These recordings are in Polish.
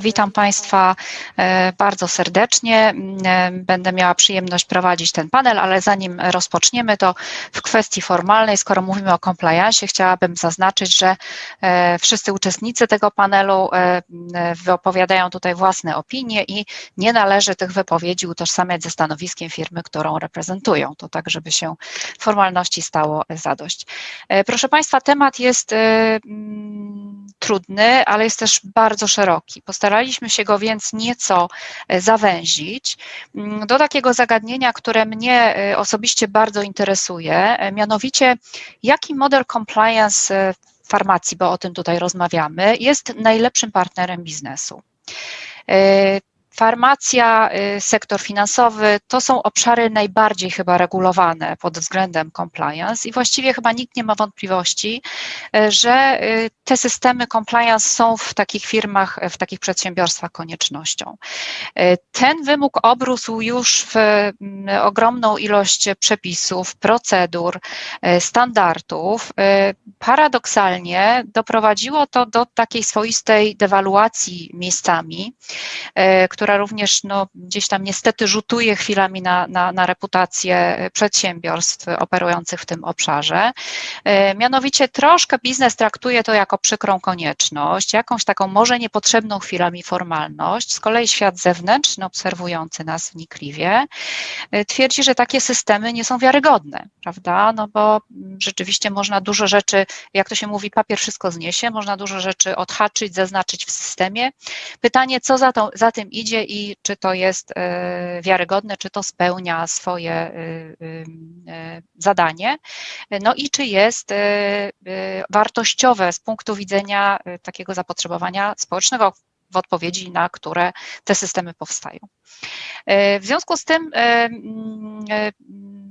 Witam Państwa e, bardzo serdecznie. E, będę miała przyjemność prowadzić ten panel, ale zanim rozpoczniemy, to w kwestii formalnej, skoro mówimy o compliance, chciałabym zaznaczyć, że e, wszyscy uczestnicy tego panelu wypowiadają tutaj własne opinie i nie należy tych wypowiedzi utożsamiać ze stanowiskiem firmy, którą reprezentują. To tak, żeby się formalności stało zadość. Proszę Państwa, temat jest trudny, ale jest też bardzo szeroki. Postaraliśmy się go więc nieco e, zawęzić mm, do takiego zagadnienia, które mnie e, osobiście bardzo interesuje, e, mianowicie jaki model compliance farmacji, bo o tym tutaj rozmawiamy, jest najlepszym partnerem biznesu. Farmacja, y, sektor finansowy to są obszary najbardziej chyba regulowane pod względem compliance i właściwie chyba nikt nie ma wątpliwości, y, że y, te systemy compliance są w takich firmach, w takich przedsiębiorstwach koniecznością. Ten wymóg obrósł już w mm, ogromną ilość przepisów, procedur, standardów. Paradoksalnie doprowadziło to do takiej swoistej dewaluacji miejscami, która która również no, gdzieś tam niestety rzutuje chwilami na, na, na reputację przedsiębiorstw operujących w tym obszarze. E, mianowicie troszkę biznes traktuje to jako przykrą konieczność, jakąś taką może niepotrzebną chwilami formalność. Z kolei świat zewnętrzny, obserwujący nas wnikliwie, e, twierdzi, że takie systemy nie są wiarygodne, prawda? No bo rzeczywiście można dużo rzeczy, jak to się mówi, papier wszystko zniesie, można dużo rzeczy odhaczyć, zaznaczyć w systemie. Pytanie, co za, to, za tym idzie, i czy to jest e, wiarygodne, czy to spełnia swoje e, e, zadanie, no i czy jest wartościowe z punktu widzenia takiego zapotrzebowania społecznego, w odpowiedzi na które te systemy powstają. W związku z tym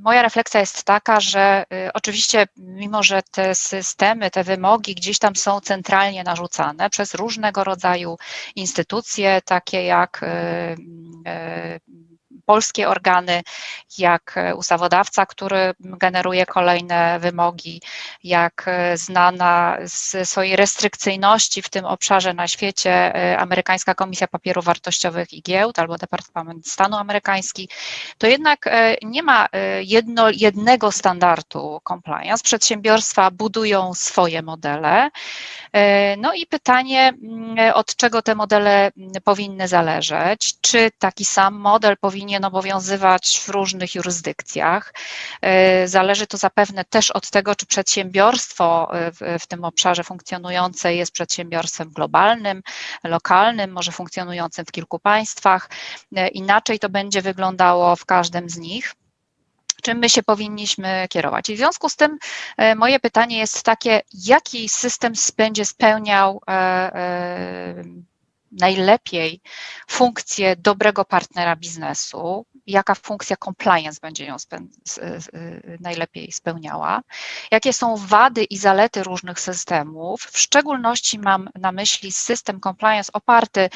moja refleksja jest taka, że oczywiście mimo, że te systemy, te wymogi gdzieś tam są centralnie narzucane przez różnego rodzaju instytucje, takie jak polskie organy, jak ustawodawca, który generuje kolejne wymogi, jak znana z swojej restrykcyjności w tym obszarze na świecie e, amerykańska Komisja Papierów Wartościowych i Giełd albo Departament Stanu amerykański, to jednak e, nie ma e, jedno, jednego standardu compliance. Przedsiębiorstwa budują swoje modele. No i pytanie, mm, od czego te modele mm, powinny zależeć? Czy taki sam model powinien powinien obowiązywać w różnych jurysdykcjach. E, zależy to zapewne też od tego, czy przedsiębiorstwo e, w, tym obszarze funkcjonujące jest przedsiębiorstwem globalnym, lokalnym, może funkcjonującym w kilku państwach. E, inaczej to będzie wyglądało w każdym z nich czym my się powinniśmy kierować. I w związku z tym moje pytanie jest takie, jaki system będzie spełniał najlepiej funkcję dobrego partnera biznesu, jaka funkcja compliance będzie ją najlepiej spełniała, jakie są wady i zalety różnych systemów. W szczególności mam na myśli system compliance oparty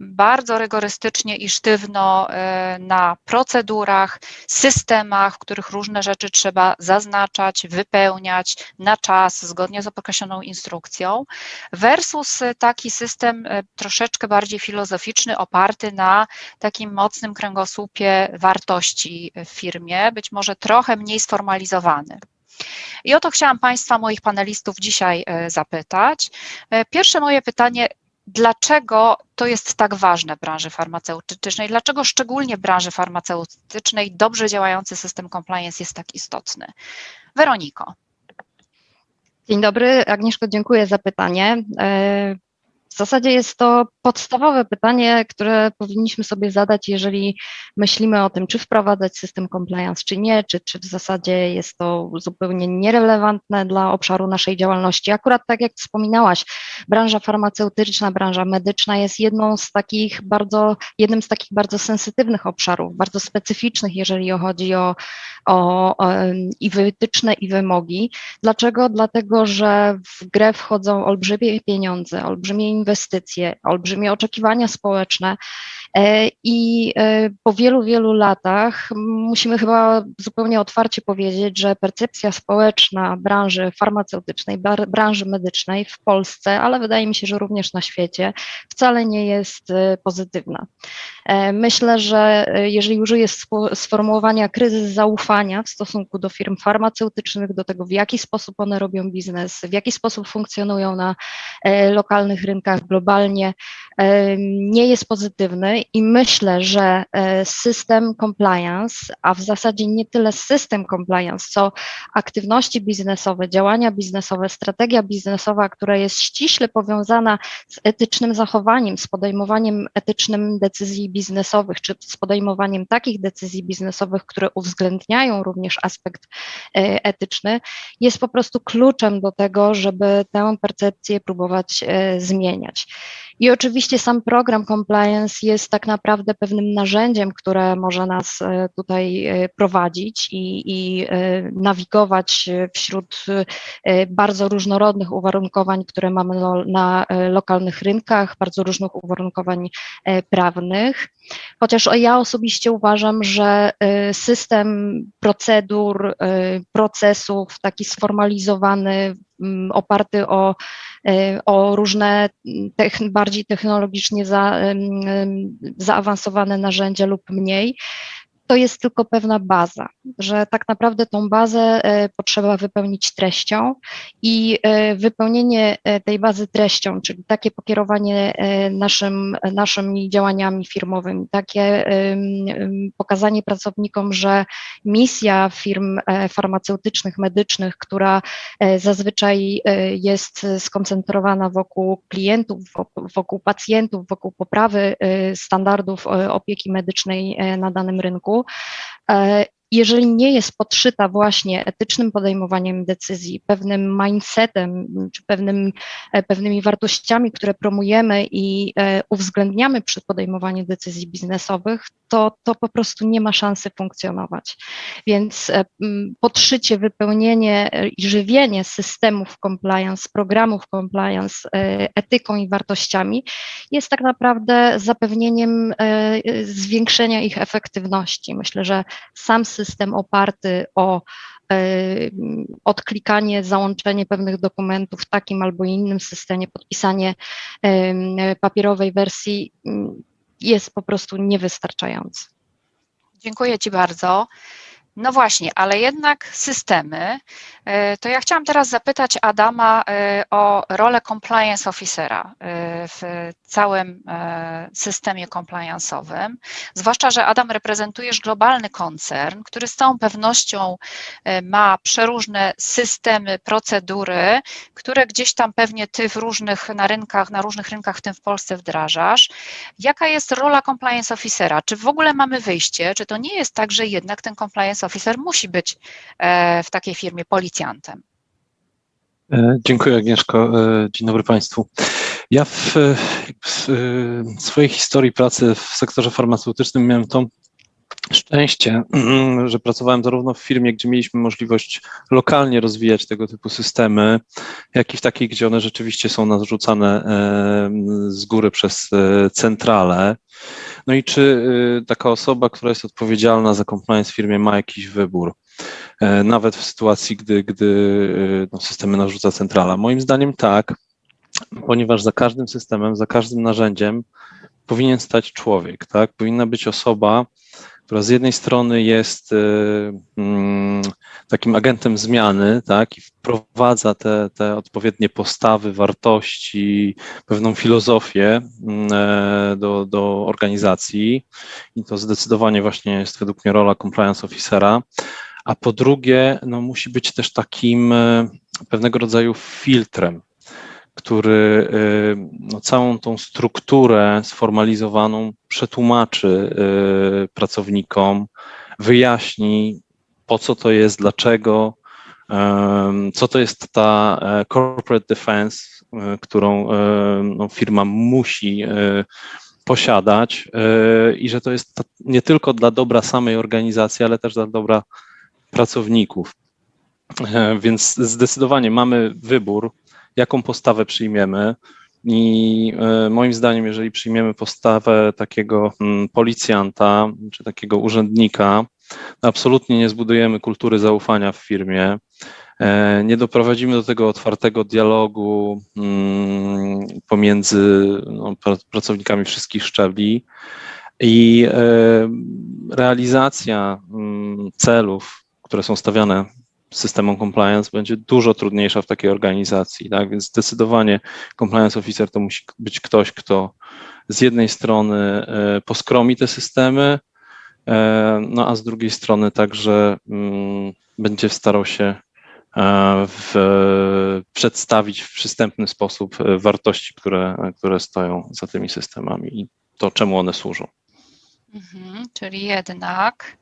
bardzo rygorystycznie i sztywno e, na procedurach, systemach, w których różne rzeczy trzeba zaznaczać, wypełniać na czas, zgodnie z określoną instrukcją, versus taki system e, bardziej filozoficzny, oparty na takim mocnym kręgosłupie wartości w firmie, być może trochę mniej sformalizowany. I o to chciałam Państwa, moich panelistów dzisiaj e, zapytać. E, pierwsze moje pytanie, dlaczego to jest tak ważne w branży farmaceutycznej, dlaczego szczególnie w branży farmaceutycznej dobrze działający system compliance jest tak istotny? Weroniko. Dzień dobry, Agnieszko, dziękuję za pytanie. W zasadzie jest to podstawowe pytanie, które powinniśmy sobie zadać, jeżeli myślimy o tym, czy wprowadzać system compliance, czy nie, czy, czy w zasadzie jest to zupełnie nierelewantne dla obszaru naszej działalności. Akurat tak jak wspominałaś, branża farmaceutyczna, branża medyczna jest jedną z takich bardzo, jednym z takich bardzo sensytywnych obszarów, bardzo specyficznych, jeżeli chodzi o, o, o i wytyczne, i wymogi. Dlaczego? Dlatego, że w grę wchodzą olbrzymie pieniądze, olbrzymie inwestycje, olbrzymie oczekiwania społeczne I e, po wielu, wielu latach musimy chyba zupełnie otwarcie powiedzieć, że percepcja społeczna branży farmaceutycznej, branży medycznej w Polsce, ale wydaje mi się, że również na świecie, wcale nie jest e, pozytywna. E, Myślę, że e, jeżeli użyję sformułowania kryzys zaufania w stosunku do firm farmaceutycznych, do tego, w jaki sposób one robią biznes, w jaki sposób funkcjonują na e, lokalnych rynkach globalnie, e, nie jest pozytywny i myślę, że e, system compliance, a w zasadzie nie tyle system compliance, co aktywności biznesowe, działania biznesowe, strategia biznesowa, która jest ściśle powiązana z etycznym zachowaniem, z podejmowaniem etycznym decyzji biznesowych, czy z podejmowaniem takich decyzji biznesowych, które uwzględniają również aspekt e, etyczny, jest po prostu kluczem do tego, żeby tę percepcję próbować e, zmieniać. I oczywiście sam program compliance jest tak naprawdę pewnym narzędziem, które może nas e, tutaj e, prowadzić i, i e, nawigować wśród bardzo różnorodnych uwarunkowań, które mamy na lokalnych rynkach, bardzo różnych uwarunkowań prawnych. Chociaż ja osobiście uważam, że system procedur, procesów, taki sformalizowany, m, oparty o, o różne techn- bardziej technologicznie za, zaawansowane narzędzia lub mniej, to jest tylko pewna baza, że tak naprawdę tą bazę e, potrzeba wypełnić treścią i e, wypełnienie e, tej bazy treścią, czyli takie pokierowanie naszym, naszymi działaniami firmowymi, takie pokazanie pracownikom, że misja firm farmaceutycznych, medycznych, która zazwyczaj jest skoncentrowana wokół klientów, wokół- pacjentów, wokół poprawy standardów opieki medycznej na danym rynku. E, Jeżeli nie jest podszyta właśnie etycznym podejmowaniem decyzji, pewnym mindsetem, czy pewnym, e, pewnymi wartościami, które promujemy i e, uwzględniamy przy podejmowaniu decyzji biznesowych, to, to po prostu nie ma szansy funkcjonować. Więc e, podszycie, wypełnienie i żywienie systemów compliance, programów compliance etyką i wartościami jest tak naprawdę zapewnieniem zwiększenia ich efektywności. Myślę, że sam system oparty o e, odklikanie, załączenie pewnych dokumentów w takim albo innym systemie, podpisanie papierowej wersji m, jest po prostu niewystarczający. Dziękuję Ci bardzo. No właśnie, ale jednak systemy. E, To ja chciałam teraz zapytać Adama e, o rolę compliance officera e, w całym systemie compliance'owym. Zwłaszcza, że Adam reprezentujesz globalny koncern, który z całą pewnością ma przeróżne systemy, procedury, które gdzieś tam pewnie ty w różnych na rynkach, na różnych rynkach, w tym w Polsce wdrażasz. Jaka jest rola compliance officera? Czy w ogóle mamy wyjście? Czy to nie jest tak, że jednak ten compliance officer musi być e, w takiej firmie policjantem? E, Dziękuję Agnieszko. E, Dzień dobry Państwu. Ja w, w swojej historii pracy w sektorze farmaceutycznym miałem to szczęście, że pracowałem zarówno w firmie, gdzie mieliśmy możliwość lokalnie rozwijać tego typu systemy, jak i w takiej, gdzie one rzeczywiście są narzucane z góry przez centralę. No i czy e, taka osoba, która jest odpowiedzialna za compliance w firmie ma jakiś wybór? E, nawet w sytuacji, gdy, gdy e, no, systemy narzuca centrala. Moim zdaniem tak, ponieważ za każdym systemem, za każdym narzędziem powinien stać człowiek, tak? Powinna być osoba, która z jednej strony jest e, mm, takim agentem zmiany, tak? I wprowadza te, te odpowiednie postawy, wartości, pewną filozofię mm, e, do, do organizacji. I to zdecydowanie właśnie jest według mnie rola compliance officera a po drugie, no, musi być też takim e, pewnego rodzaju filtrem, który e, no, całą tą strukturę sformalizowaną przetłumaczy e, pracownikom, wyjaśni, po co to jest, dlaczego, co to jest ta e, corporate defense, e, którą e, no, firma musi e, posiadać i że to jest nie tylko dla dobra samej organizacji, ale też dla dobra pracowników. Więc zdecydowanie mamy wybór, jaką postawę przyjmiemy. I e, moim zdaniem, jeżeli przyjmiemy postawę takiego mm, policjanta czy takiego urzędnika, absolutnie nie zbudujemy kultury zaufania w firmie. E, Nie doprowadzimy do tego otwartego dialogu mm, pomiędzy no, pra- pracownikami wszystkich szczebli i e, realizacja mm, celów, które są stawiane systemom compliance będzie dużo trudniejsza w takiej organizacji, tak? Więc zdecydowanie compliance officer to musi być ktoś, kto z jednej strony e, poskromi te systemy, e, no a z drugiej strony także mm, będzie starał się e, w, przedstawić w przystępny sposób wartości, które, które stoją za tymi systemami i to, czemu one służą. Mhm, czyli jednak,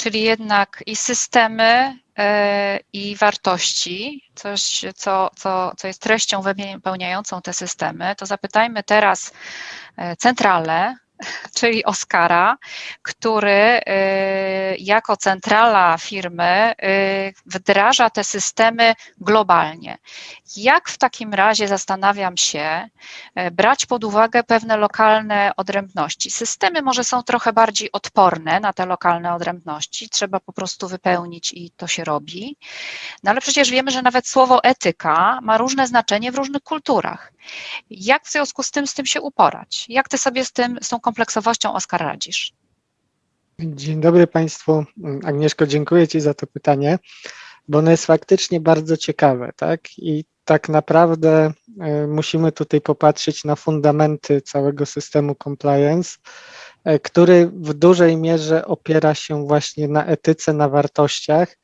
czyli jednak i systemy, e, i wartości, coś, co, co, co jest treścią wypełniającą te systemy, to zapytajmy teraz e, centralę, czyli Oskara, który e, jako centrala firmy e, wdraża te systemy globalnie. Jak w takim razie zastanawiam się, e, brać pod uwagę pewne lokalne odrębności. Systemy może są trochę bardziej odporne na te lokalne odrębności, trzeba po prostu wypełnić i to się robi. No ale przecież wiemy, że nawet słowo etyka ma różne znaczenie w różnych kulturach. Jak w związku z tym z tym się uporać? Jak ty sobie z tym, z tą kompleksowością, Oskar, radzisz? Dzień dobry Państwu. Agnieszko, dziękuję Ci za to pytanie, bo ono jest faktycznie bardzo ciekawe, tak? I tak naprawdę e, musimy tutaj popatrzeć na fundamenty całego systemu compliance, e, który w dużej mierze opiera się właśnie na etyce, na wartościach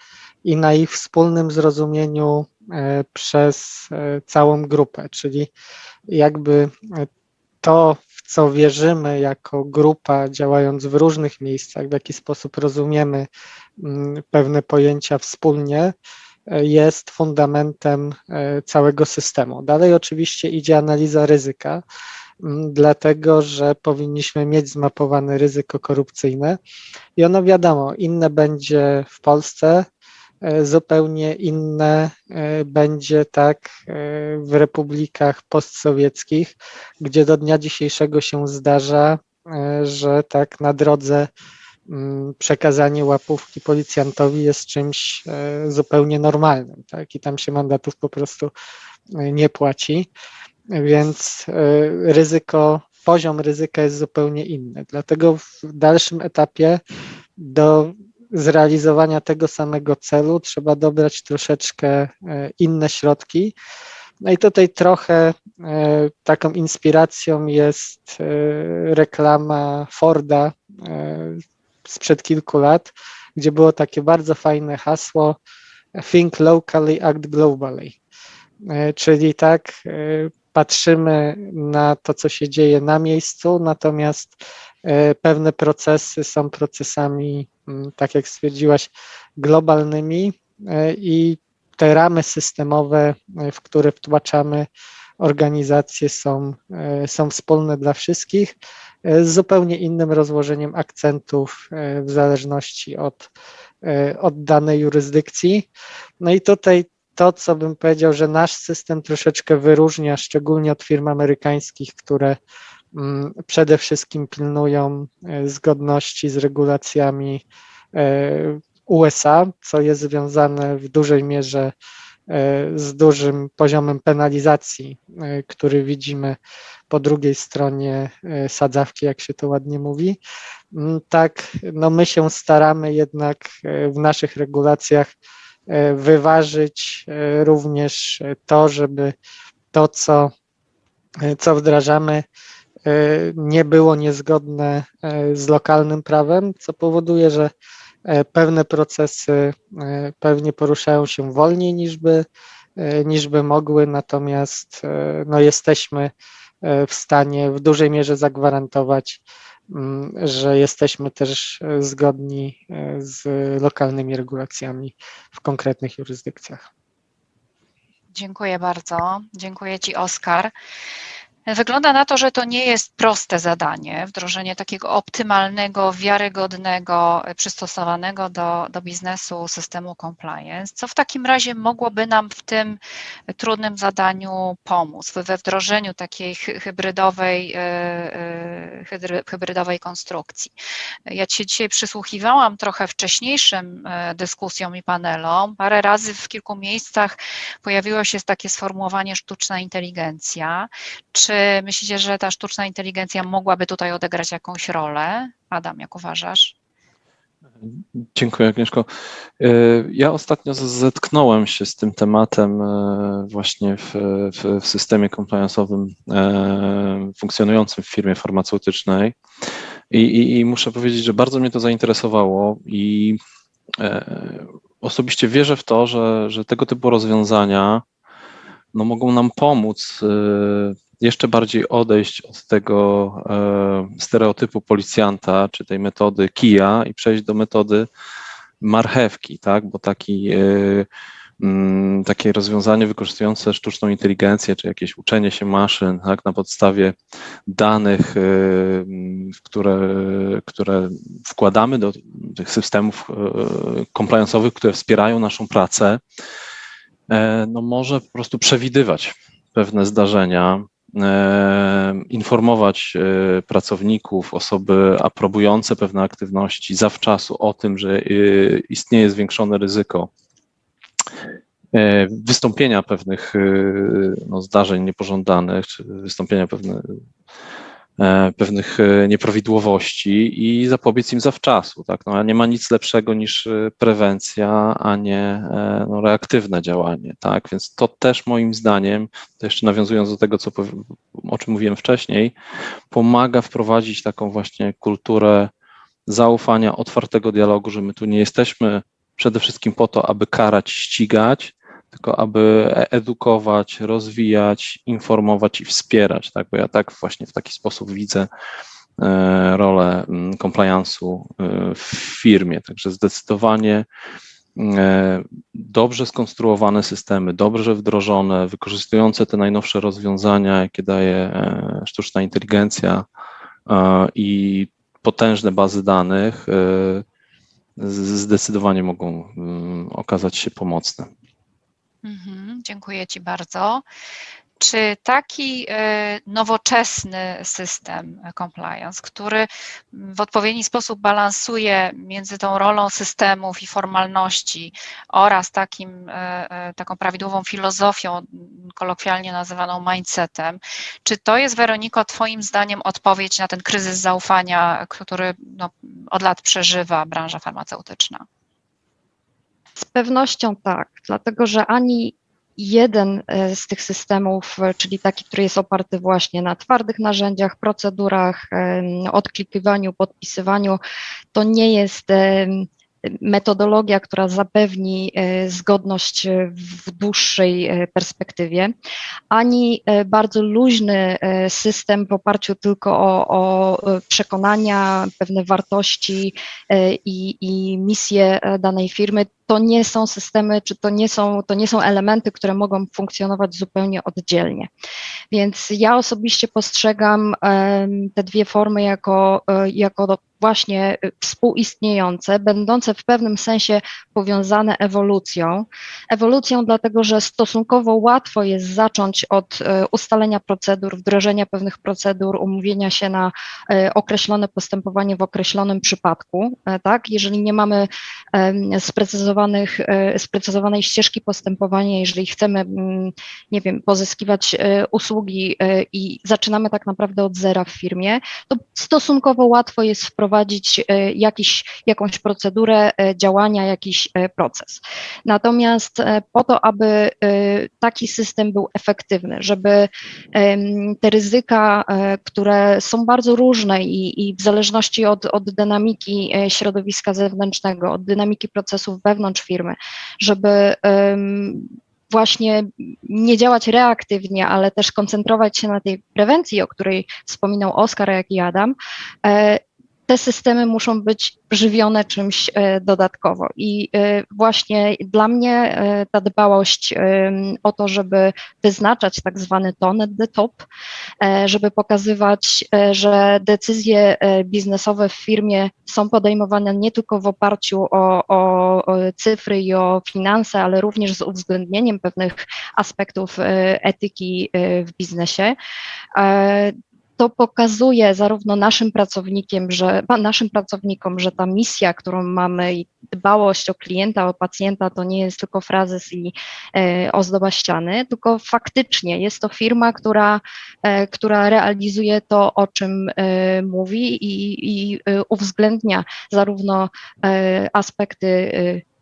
i na ich wspólnym zrozumieniu przez e, całą grupę, czyli jakby e, to, w co wierzymy jako grupa, działając w różnych miejscach, w jaki sposób rozumiemy mm, pewne pojęcia wspólnie, e, jest fundamentem e, całego systemu. Dalej oczywiście idzie analiza ryzyka, mm, dlatego że powinniśmy mieć zmapowane ryzyko korupcyjne i ono wiadomo, inne będzie w Polsce, e, zupełnie inne e, będzie tak e, w republikach postsowieckich, gdzie do dnia dzisiejszego się zdarza, e, że tak na drodze mm, przekazanie łapówki policjantowi jest czymś e, zupełnie normalnym, tak? I tam się mandatów po prostu e, nie płaci, więc e, ryzyko, poziom ryzyka jest zupełnie inny. Dlatego w dalszym etapie do zrealizowania tego samego celu trzeba dobrać troszeczkę e, inne środki. No i tutaj trochę e, taką inspiracją jest e, reklama Forda sprzed kilku lat, gdzie było takie bardzo fajne hasło Think locally, act globally. Czyli tak, patrzymy na to, co się dzieje na miejscu, natomiast pewne procesy są procesami, mm, tak jak stwierdziłaś, globalnymi e, i te ramy systemowe, e, w które wtłaczamy organizacje są, e, są wspólne dla wszystkich, e, z zupełnie innym rozłożeniem akcentów e, w zależności od, e, od danej jurysdykcji. No i tutaj to, co bym powiedział, że nasz system troszeczkę wyróżnia, szczególnie od firm amerykańskich, które przede wszystkim pilnują e, zgodności z regulacjami e, USA, co jest związane w dużej mierze e, z dużym poziomem penalizacji, który widzimy po drugiej stronie sadzawki, jak się to ładnie mówi. Mm, Tak, no my się staramy jednak w naszych regulacjach wyważyć również to, żeby to, co, co wdrażamy, nie było niezgodne e, z lokalnym prawem, co powoduje, że e, pewne procesy e, pewnie poruszają się wolniej niż by, e, niż by mogły, natomiast e, no, jesteśmy e, w stanie w dużej mierze zagwarantować, mm, że jesteśmy też e, zgodni e, z lokalnymi regulacjami w konkretnych jurysdykcjach. Dziękuję bardzo. Dziękuję Ci, Oskar. Wygląda na to, że to nie jest proste zadanie, wdrożenie takiego optymalnego, wiarygodnego, przystosowanego do, do biznesu systemu compliance. Co w takim razie mogłoby nam w tym trudnym zadaniu pomóc, we wdrożeniu takiej hy- hybrydowej, e, e, hybrydowej konstrukcji? Ja się dzisiaj przysłuchiwałam trochę wcześniejszym e, dyskusjom i panelom. Parę razy w kilku miejscach pojawiło się takie sformułowanie sztuczna inteligencja. Czy myślicie, że ta sztuczna inteligencja mogłaby tutaj odegrać jakąś rolę? Adam, jak uważasz? Dziękuję, Agnieszko. E, Ja ostatnio zetknąłem się z tym tematem e, właśnie w, w, w systemie compliance'owym e, funkcjonującym w firmie farmaceutycznej I, i, i muszę powiedzieć, że bardzo mnie to zainteresowało i osobiście wierzę w to, że, że tego typu rozwiązania no, mogą nam pomóc jeszcze bardziej odejść od tego e, stereotypu policjanta, czy tej metody kija i przejść do metody marchewki, tak? Bo taki, e, mm, takie rozwiązanie wykorzystujące sztuczną inteligencję, czy jakieś uczenie się maszyn, tak? Na podstawie danych, e, m, które, które wkładamy do tych systemów compliance'owych, które wspierają naszą pracę, no może po prostu przewidywać pewne zdarzenia, informować e, pracowników, osoby aprobujące pewne aktywności zawczasu o tym, że e, istnieje zwiększone ryzyko e, wystąpienia pewnych e, no, zdarzeń niepożądanych, czy wystąpienia pewne, e, pewnych e, nieprawidłowości i zapobiec im zawczasu. Tak? No, nie ma nic lepszego niż e, prewencja, a nie e, no, reaktywne działanie. Tak? Więc to też moim zdaniem, to jeszcze nawiązując do tego, co, o czym mówiłem wcześniej, pomaga wprowadzić taką właśnie kulturę zaufania, otwartego dialogu, że my tu nie jesteśmy przede wszystkim po to, aby karać, ścigać, tylko aby e- edukować, rozwijać, informować i wspierać, tak? Bo ja tak właśnie w taki sposób widzę e, rolę mm, compliance'u e, w firmie. Także zdecydowanie e, dobrze skonstruowane systemy, dobrze wdrożone, wykorzystujące te najnowsze rozwiązania, jakie daje sztuczna inteligencja i potężne bazy danych, zdecydowanie mogą mm, okazać się pomocne. Mhm, dziękuję Ci bardzo. Czy taki e, nowoczesny system compliance, który w odpowiedni sposób balansuje między tą rolą systemów i formalności oraz takim, e, e, taką prawidłową filozofią, kolokwialnie nazywaną mindsetem, czy to jest, Weroniko, Twoim zdaniem odpowiedź na ten kryzys zaufania, który no, od lat przeżywa branża farmaceutyczna? Z pewnością tak, dlatego że ani jeden e, z tych systemów, e, czyli taki, który jest oparty właśnie na twardych narzędziach, procedurach, em, odklikiwaniu, podpisywaniu, to nie jest metodologia, która zapewni e, zgodność e, w dłuższej e, perspektywie, ani e, bardzo luźny e, system w oparciu tylko o, o e, przekonania, pewne wartości e, i, i misje e, danej firmy. To nie są systemy, czy to nie są, to nie są elementy, które mogą funkcjonować zupełnie oddzielnie. Więc ja osobiście postrzegam te dwie formy jako, e, jako właśnie e, współistniejące, będące w pewnym sensie powiązane ewolucją. Ewolucją dlatego, że stosunkowo łatwo jest zacząć od e, ustalenia procedur, wdrożenia pewnych procedur, umówienia się na określone postępowanie w określonym przypadku, tak? Jeżeli nie mamy em, sprecyzowanych, e, sprecyzowanej ścieżki postępowania, jeżeli chcemy, mm, nie wiem, pozyskiwać e, usługi e, i zaczynamy tak naprawdę od zera w firmie, to stosunkowo łatwo jest wprowadzić jakiś, jakąś procedurę działania, jakiś proces. Natomiast po to, aby taki system był efektywny, żeby te ryzyka, które są bardzo różne i, i w zależności od, od dynamiki środowiska zewnętrznego, od dynamiki procesów wewnątrz firmy, żeby właśnie nie działać reaktywnie, ale też koncentrować się na tej prewencji, o której wspominał Oskar, jak i Adam, e, te systemy muszą być żywione czymś e, dodatkowo. I e, właśnie dla mnie e, ta dbałość o to, żeby wyznaczać tak zwany tone at the top, żeby pokazywać, że decyzje biznesowe w firmie są podejmowane nie tylko w oparciu o, o, cyfry i o finanse, ale również z uwzględnieniem pewnych aspektów etyki w biznesie. To pokazuje zarówno naszym pracownikiem, że, naszym pracownikom, że ta misja, którą mamy i dbałość o klienta, o pacjenta, to nie jest tylko frazes i e, ozdoba ściany, tylko faktycznie jest to firma, która, e, która realizuje to, o czym e, mówi i, i e, uwzględnia zarówno e, aspekty e,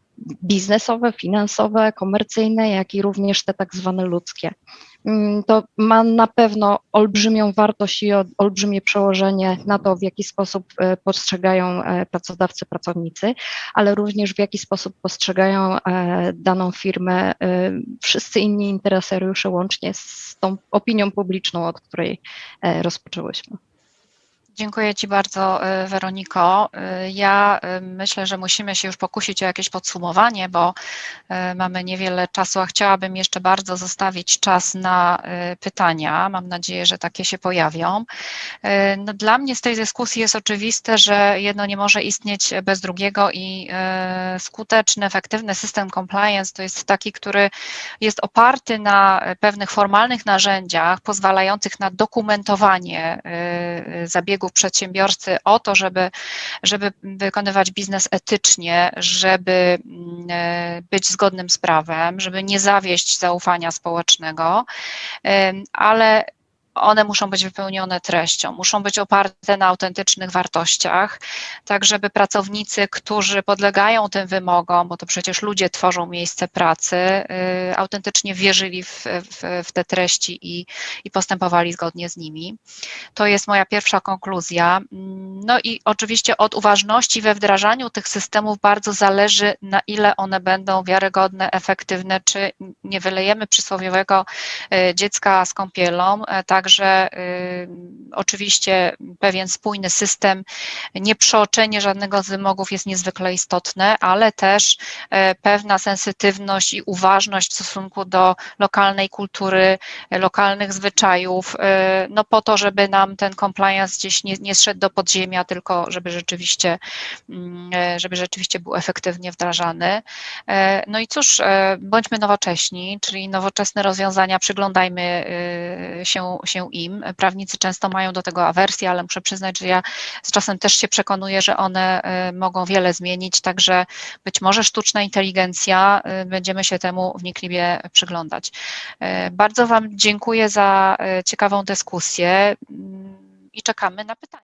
biznesowe, finansowe, komercyjne, jak i również te tak zwane ludzkie. Mm, To ma na pewno olbrzymią wartość i olbrzymie przełożenie na to, w jaki sposób e, postrzegają e, pracodawcy, pracownicy, ale również w jaki sposób postrzegają e, daną firmę wszyscy inni interesariusze, łącznie z tą opinią publiczną, od której rozpoczęłyśmy. Dziękuję Ci bardzo, y, Weroniko. Y, Ja y, myślę, że musimy się już pokusić o jakieś podsumowanie, bo mamy niewiele czasu, a chciałabym jeszcze bardzo zostawić czas na pytania. Mam nadzieję, że takie się pojawią. No, dla mnie z tej dyskusji jest oczywiste, że jedno nie może istnieć bez drugiego i skuteczny, efektywny system compliance to jest taki, który jest oparty na pewnych formalnych narzędziach pozwalających na dokumentowanie y, zabiegów przedsiębiorcy o to, żeby, żeby wykonywać biznes etycznie, żeby mm, e, być zgodnym z prawem, żeby nie zawieść zaufania społecznego, ale one muszą być wypełnione treścią, muszą być oparte na autentycznych wartościach, tak żeby pracownicy, którzy podlegają tym wymogom, bo to przecież ludzie tworzą miejsce pracy, y, autentycznie wierzyli w, w, w te treści i, i postępowali zgodnie z nimi. To jest moja pierwsza konkluzja. No i oczywiście od uważności we wdrażaniu tych systemów bardzo zależy, na ile one będą wiarygodne, efektywne, czy nie wylejemy przysłowiowego e, dziecka z kąpielą. E, Także y, oczywiście pewien spójny system, nieprzeoczenie żadnego z wymogów jest niezwykle istotne, ale też e, pewna sensytywność i uważność w stosunku do lokalnej kultury, e, lokalnych zwyczajów, e, no po to, żeby nam ten compliance gdzieś nie, nie do podziemia, tylko żeby rzeczywiście, e, żeby rzeczywiście był efektywnie wdrażany. E, No i cóż, e, bądźmy nowocześni, czyli nowoczesne rozwiązania, przyglądajmy się, się im. Prawnicy często mają do tego awersję, ale muszę przyznać, że ja z czasem też się przekonuję, że one e, mogą wiele zmienić, także być może sztuczna inteligencja, e, będziemy się temu wnikliwie przyglądać. E, Bardzo Wam dziękuję za ciekawą dyskusję mm, i czekamy na pytania.